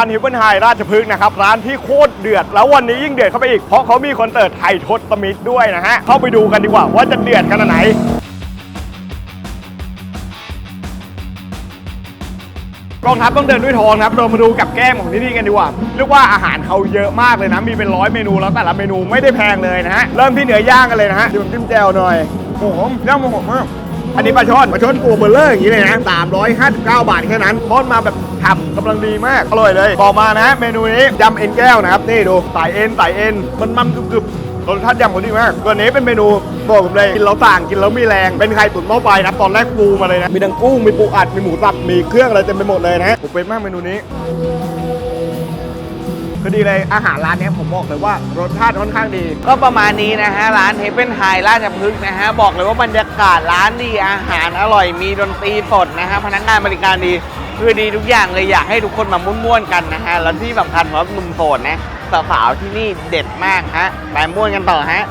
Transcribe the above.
านฮิปเปิลไฮราชพฤกษ์นะครับ ร้านที่โคตรเดือด แล้ววันนี้ยิ่งเดือดเข้าไปอีก เพราะเขามีคอนเสิร์ตไทยทศมิตรด้วยนะฮะ เข้าไปดูกันดีกว่าว่าจะเดือดขนาดไหนกองทัพต้องเดินด้วยทองนะครับเรามาดูกับแก้มของที่นี่กันดีกว่า เรียกว่าอาหารเขาเยอะมากเลยนะ มีเป็นร้อยเมนูแล้วแต่ละเมนูไม่ได้แพงเลยนะฮะ เริ่มที่เนื้อย่างกันเลยนะฮะเดี๋ยวผมจิ้มแจ่วหน่อยโอ้โหย่างหอมมาก อันนี้ปลาช่อนปลาช่อนตัวเบลเลอร์อย่างนี้เลยนะ359 บาทแค่นั้นทอดมาแบบฉ่ำกำลังดีมากอร่อยเลยต่อมานะ เมนูนี้ยำเอ็นแก้วนะครับนี่ดูสายเอ็นสายเอ็นมันมันกรึบๆรสชาติยำเขาดีมากตัวนี้เป็นเมนูบอกผมเลยกินแล้วต่างกินแล้วมีแรง เป็นไข่ตุ๋นหม้อไฟนะตอนแรกปูมาเลยนะ มีทั้งกุ้งมีปูอัดมีหมูสับมีเครื่องอะไรเต็มไปหมดเลยนะผมเป็นมากเมนูนี้ คือดีเลยอาหารร้านเนี้ยผมบอกเลยว่ารสชาติค่อนข้างดี ก็ประมาณนี้นะฮะ ร้านเฮเ e นไฮราชพฤกษ์นะฮะ บอกเลยว่าบรรยากาศร้านดีอาหารอร่อยมีดนตรีสดนะฮะ พนักงานบริการดีคือดีทุกอย่างเลยอยากให้ทุกคนมาม่วนๆกันนะฮะ แล้วที่สำคัญว่าหนุ่มโสดนะสาวๆที่นี่เด็ดมากฮะไปม่วนกันต่อฮะ